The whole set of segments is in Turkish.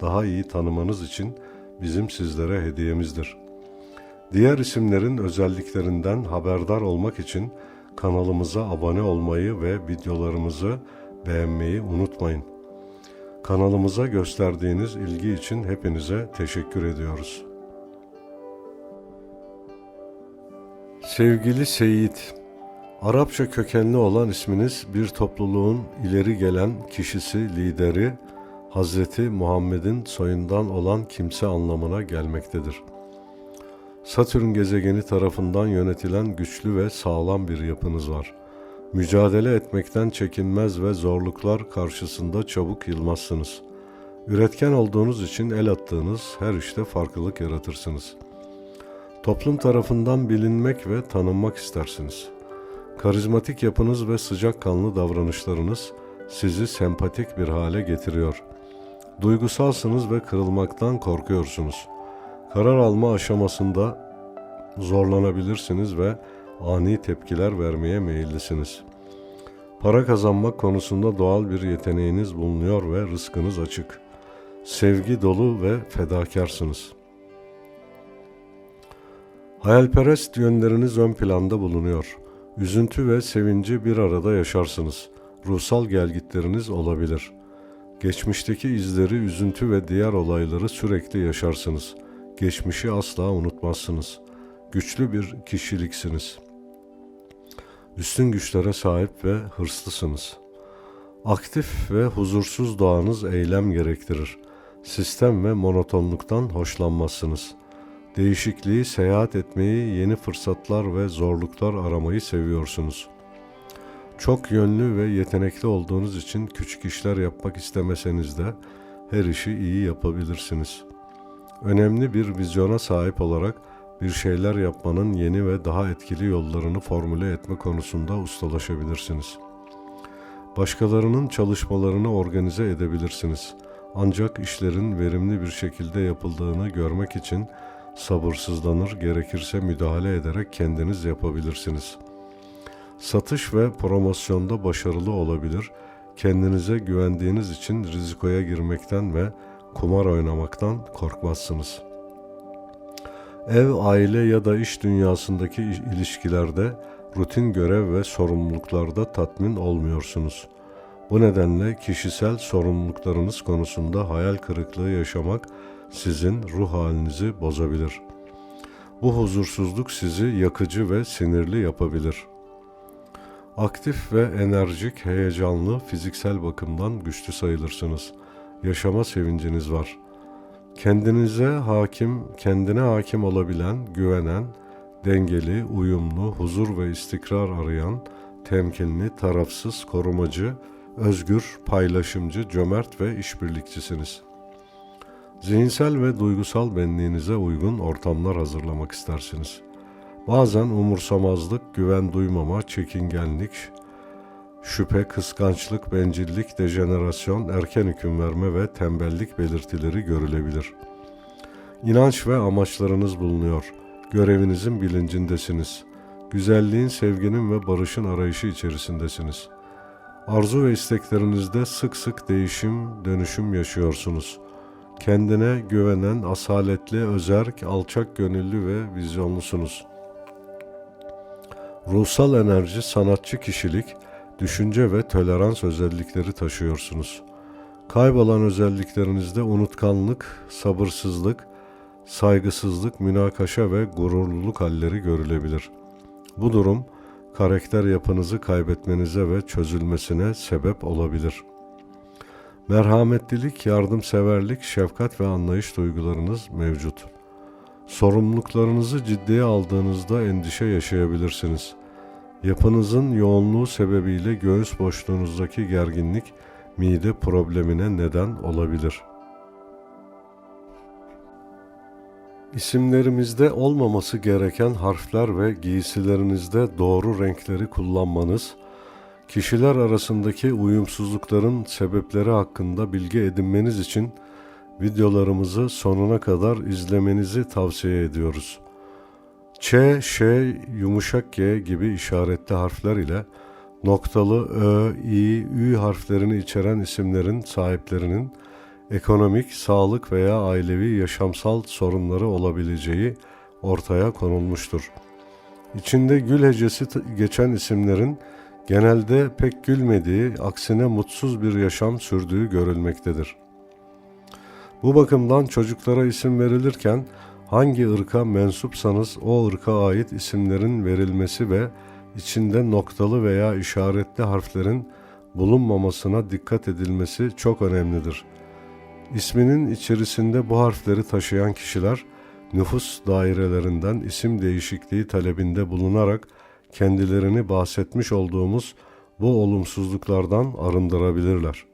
daha iyi tanımanız için bizim sizlere hediyemizdir. Diğer isimlerin özelliklerinden haberdar olmak için kanalımıza abone olmayı ve videolarımızı beğenmeyi unutmayın. Kanalımıza gösterdiğiniz ilgi için hepinize teşekkür ediyoruz. Sevgili Seyit, Arapça kökenli olan isminiz bir topluluğun ileri gelen kişisi, lideri, Hazreti Muhammed'in soyundan olan kimse anlamına gelmektedir. Satürn gezegeni tarafından yönetilen güçlü ve sağlam bir yapınız var. Mücadele etmekten çekinmez ve zorluklar karşısında çabuk yılmazsınız. Üretken olduğunuz için el attığınız her işte farklılık yaratırsınız. Toplum tarafından bilinmek ve tanınmak istersiniz. Karizmatik yapınız ve sıcakkanlı davranışlarınız sizi sempatik bir hale getiriyor. Duygusalsınız ve kırılmaktan korkuyorsunuz. Karar alma aşamasında zorlanabilirsiniz ve ani tepkiler vermeye meyillisiniz. Para kazanmak konusunda doğal bir yeteneğiniz bulunuyor ve rızkınız açık. Sevgi dolu ve fedakarsınız. Hayalperest yönleriniz ön planda bulunuyor. Üzüntü ve sevinci bir arada yaşarsınız. Ruhsal gelgitleriniz olabilir. Geçmişteki izleri, üzüntü ve diğer olayları sürekli yaşarsınız. Geçmişi asla unutmazsınız. Güçlü bir kişiliksiniz. Üstün güçlere sahip ve hırslısınız. Aktif ve huzursuz doğanız eylem gerektirir. Sistem ve monotonluktan hoşlanmazsınız. Değişikliği, seyahat etmeyi, yeni fırsatlar ve zorluklar aramayı seviyorsunuz. Çok yönlü ve yetenekli olduğunuz için küçük işler yapmak istemeseniz de her işi iyi yapabilirsiniz. Önemli bir vizyona sahip olarak bir şeyler yapmanın yeni ve daha etkili yollarını formüle etme konusunda ustalaşabilirsiniz. Başkalarının çalışmalarını organize edebilirsiniz. Ancak işlerin verimli bir şekilde yapıldığını görmek için sabırsızlanır, gerekirse müdahale ederek kendiniz yapabilirsiniz. Satış ve promosyonda başarılı olabilir, kendinize güvendiğiniz için rizikoya girmekten ve kumar oynamaktan korkmazsınız. Ev, aile ya da iş dünyasındaki ilişkilerde rutin görev ve sorumluluklarda tatmin olmuyorsunuz. Bu nedenle kişisel sorumluluklarınız konusunda hayal kırıklığı yaşamak sizin ruh halinizi bozabilir. Bu huzursuzluk sizi yakıcı ve sinirli yapabilir. Aktif ve enerjik, heyecanlı, fiziksel bakımdan güçlü sayılırsınız. Yaşama sevinciniz var. Kendinize hakim, kendine hakim olabilen, güvenen, dengeli, uyumlu, huzur ve istikrar arayan, temkinli, tarafsız, korumacı, özgür, paylaşımcı, cömert ve işbirlikçisiniz.'' Zihinsel ve duygusal benliğinize uygun ortamlar hazırlamak istersiniz. Bazen umursamazlık, güven duymama, çekingenlik, şüphe, kıskançlık, bencillik, dejenerasyon, erken hüküm verme ve tembellik belirtileri görülebilir. İnanç ve amaçlarınız bulunuyor. Görevinizin bilincindesiniz. Güzelliğin, sevginin ve barışın arayışı içerisindesiniz. Arzu ve isteklerinizde sık sık değişim, dönüşüm yaşıyorsunuz.'' Kendine güvenen, asaletli, özerk, alçak gönüllü ve vizyonlusunuz. Ruhsal enerji, sanatçı kişilik, düşünce ve tolerans özellikleri taşıyorsunuz. Kaybolan özelliklerinizde unutkanlık, sabırsızlık, saygısızlık, münakaşa ve gururluluk halleri görülebilir. Bu durum karakter yapınızı kaybetmenize ve çözülmesine sebep olabilir.'' Merhametlilik, yardımseverlik, şefkat ve anlayış duygularınız mevcut. Sorumluluklarınızı ciddiye aldığınızda endişe yaşayabilirsiniz. Yapınızın yoğunluğu sebebiyle göğüs boşluğunuzdaki gerginlik mide problemine neden olabilir. İsimlerimizde olmaması gereken harfler ve giysilerinizde doğru renkleri kullanmanız, kişiler arasındaki uyumsuzlukların sebepleri hakkında bilgi edinmeniz için videolarımızı sonuna kadar izlemenizi tavsiye ediyoruz. Ç, Ş, yumuşak G gibi işaretli harfler ile noktalı Ö, İ, Ü harflerini içeren isimlerin sahiplerinin ekonomik, sağlık veya ailevi yaşamsal sorunları olabileceği ortaya konulmuştur. İçinde gül hecesi geçen isimlerin genelde pek gülmediği, aksine mutsuz bir yaşam sürdüğü görülmektedir. Bu bakımdan çocuklara isim verilirken hangi ırka mensupsanız o ırka ait isimlerin verilmesi ve içinde noktalı veya işaretli harflerin bulunmamasına dikkat edilmesi çok önemlidir. İsminin içerisinde bu harfleri taşıyan kişiler nüfus dairelerinden isim değişikliği talebinde bulunarak kendilerini bahsetmiş olduğumuz bu olumsuzluklardan arındırabilirler.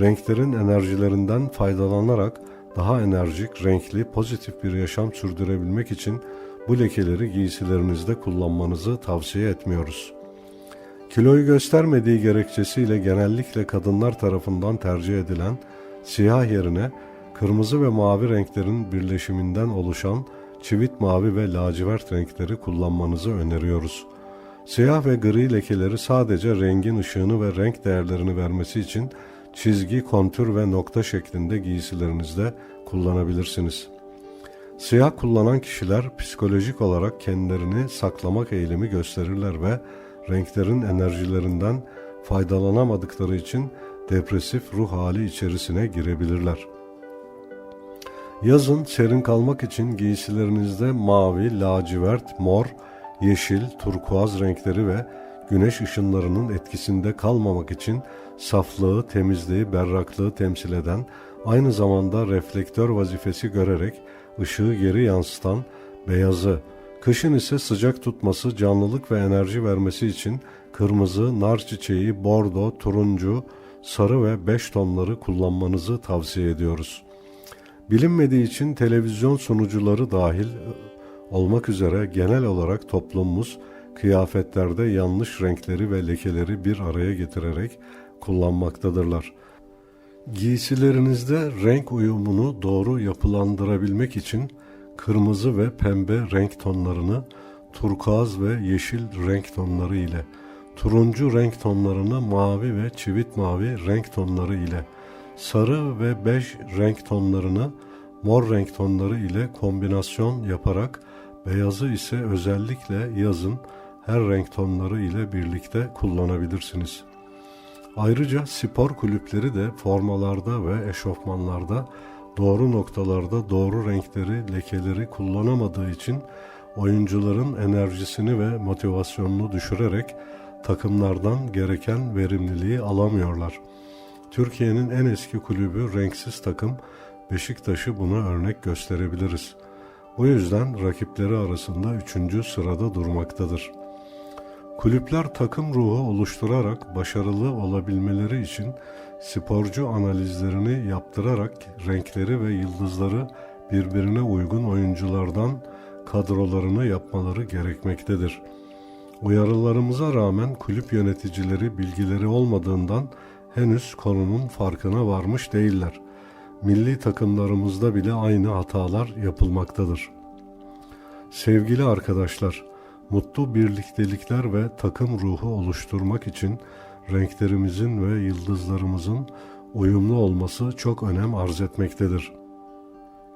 renklerin enerjilerinden faydalanarak daha enerjik, renkli, pozitif bir yaşam sürdürebilmek için bu lekeleri giysilerinizde kullanmanızı tavsiye etmiyoruz. Kiloyu göstermediği gerekçesiyle genellikle kadınlar tarafından tercih edilen siyah yerine kırmızı ve mavi renklerin birleşiminden oluşan çivit mavi ve lacivert renkleri kullanmanızı öneriyoruz. Siyah ve gri lekeleri sadece rengin ışığını ve renk değerlerini vermesi için çizgi, kontür ve nokta şeklinde giysilerinizde kullanabilirsiniz. Siyah kullanan kişiler psikolojik olarak kendilerini saklamak eğilimi gösterirler ve renklerin enerjilerinden faydalanamadıkları için depresif ruh hali içerisine girebilirler. Yazın serin kalmak için giysilerinizde mavi, lacivert, mor, yeşil, turkuaz renkleri ve güneş ışınlarının etkisinde kalmamak için saflığı, temizliği, berraklığı temsil eden, aynı zamanda reflektör vazifesi görerek ışığı geri yansıtan beyazı, kışın ise sıcak tutması, canlılık ve enerji vermesi için kırmızı, nar çiçeği, bordo, turuncu, sarı ve beş tonları kullanmanızı tavsiye ediyoruz. Bilinmediği için televizyon sunucuları dahil olmak üzere genel olarak toplumumuz kıyafetlerde yanlış renkleri ve lekeleri bir araya getirerek kullanmaktadırlar. Giysilerinizde renk uyumunu doğru yapılandırabilmek için kırmızı ve pembe renk tonlarını turkuaz ve yeşil renk tonları ile, turuncu renk tonlarını mavi ve çivit mavi renk tonları ile, sarı ve bej renk tonlarını mor renk tonları ile kombinasyon yaparak beyazı ise özellikle yazın her renk tonları ile birlikte kullanabilirsiniz. Ayrıca spor kulüpleri de formalarda ve eşofmanlarda doğru noktalarda doğru renkleri, lekeleri kullanamadığı için oyuncuların enerjisini ve motivasyonunu düşürerek takımlardan gereken verimliliği alamıyorlar. Türkiye'nin en eski kulübü renksiz takım Beşiktaş'ı buna örnek gösterebiliriz. Bu yüzden rakipleri arasında üçüncü sırada durmaktadır. Kulüpler takım ruhu oluşturarak başarılı olabilmeleri için sporcu analizlerini yaptırarak renkleri ve yıldızları birbirine uygun oyunculardan kadrolarını yapmaları gerekmektedir. Uyarılarımıza rağmen kulüp yöneticileri bilgileri olmadığından henüz konunun farkına varmış değiller. Milli takımlarımızda bile aynı hatalar yapılmaktadır. Sevgili arkadaşlar, mutlu birliktelikler ve takım ruhu oluşturmak için renklerimizin ve yıldızlarımızın uyumlu olması çok önem arz etmektedir.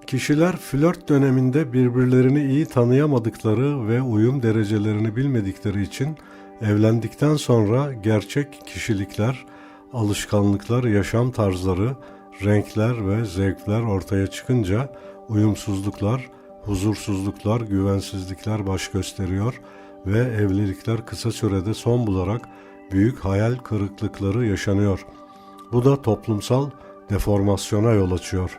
Kişiler flört döneminde birbirlerini iyi tanıyamadıkları ve uyum derecelerini bilmedikleri için evlendikten sonra gerçek kişilikler, alışkanlıklar, yaşam tarzları, renkler ve zevkler ortaya çıkınca uyumsuzluklar, huzursuzluklar, güvensizlikler baş gösteriyor ve evlilikler kısa sürede son bularak büyük hayal kırıklıkları yaşanıyor. Bu da toplumsal deformasyona yol açıyor.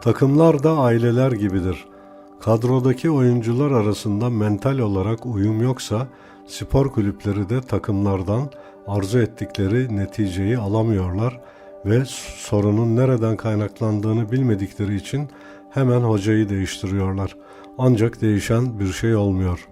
Takımlar da aileler gibidir. Kadrodaki oyuncular arasında mental olarak uyum yoksa spor kulüpleri de takımlardan arzu ettikleri neticeyi alamıyorlar ve sorunun nereden kaynaklandığını bilmedikleri için hemen hocayı değiştiriyorlar. Ancak değişen bir şey olmuyor.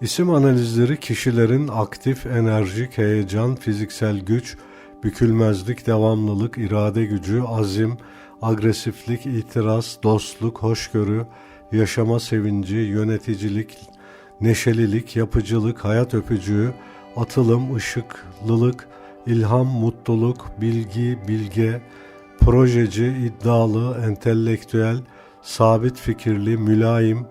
İsim analizleri kişilerin aktif, enerjik, heyecan, fiziksel güç, bükülmezlik, devamlılık, irade gücü, azim, agresiflik, itiraz, dostluk, hoşgörü, yaşama sevinci, yöneticilik, neşelilik, yapıcılık, hayat öpücüğü, atılım, ışıklılık, ilham, mutluluk, bilgi, bilge, projeci, iddialı, entelektüel, sabit fikirli, mülayim,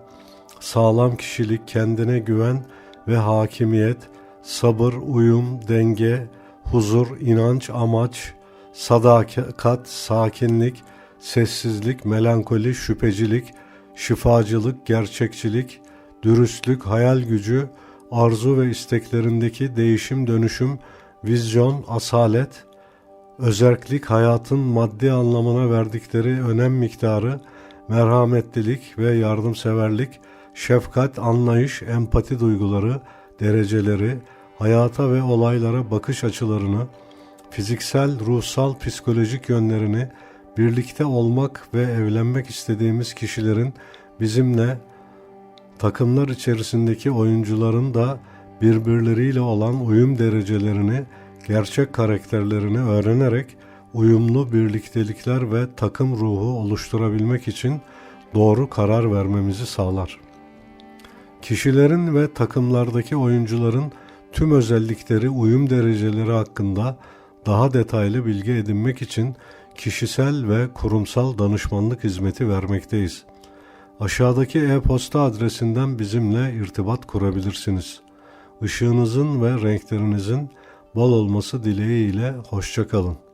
sağlam kişilik, kendine güven ve hakimiyet, sabır, uyum, denge, huzur, inanç, amaç, sadakat, sakinlik, sessizlik, melankoli, şüphecilik, şifacılık, gerçekçilik, dürüstlük, hayal gücü, arzu ve isteklerindeki değişim dönüşüm, vizyon, asalet, özerklik, hayatın maddi anlamına verdikleri önem miktarı, merhametlilik ve yardımseverlik, şefkat, anlayış, empati duyguları, dereceleri, hayata ve olaylara bakış açılarını, fiziksel, ruhsal, psikolojik yönlerini, birlikte olmak ve evlenmek istediğimiz kişilerin bizimle takımlar içerisindeki oyuncuların da birbirleriyle olan uyum derecelerini, gerçek karakterlerini öğrenerek uyumlu birliktelikler ve takım ruhu oluşturabilmek için doğru karar vermemizi sağlar. Kişilerin ve takımlardaki oyuncuların tüm özellikleri, uyum dereceleri hakkında daha detaylı bilgi edinmek için kişisel ve kurumsal danışmanlık hizmeti vermekteyiz. Aşağıdaki e-posta adresinden bizimle irtibat kurabilirsiniz. Işığınızın ve renklerinizin bol olması dileğiyle hoşçakalın.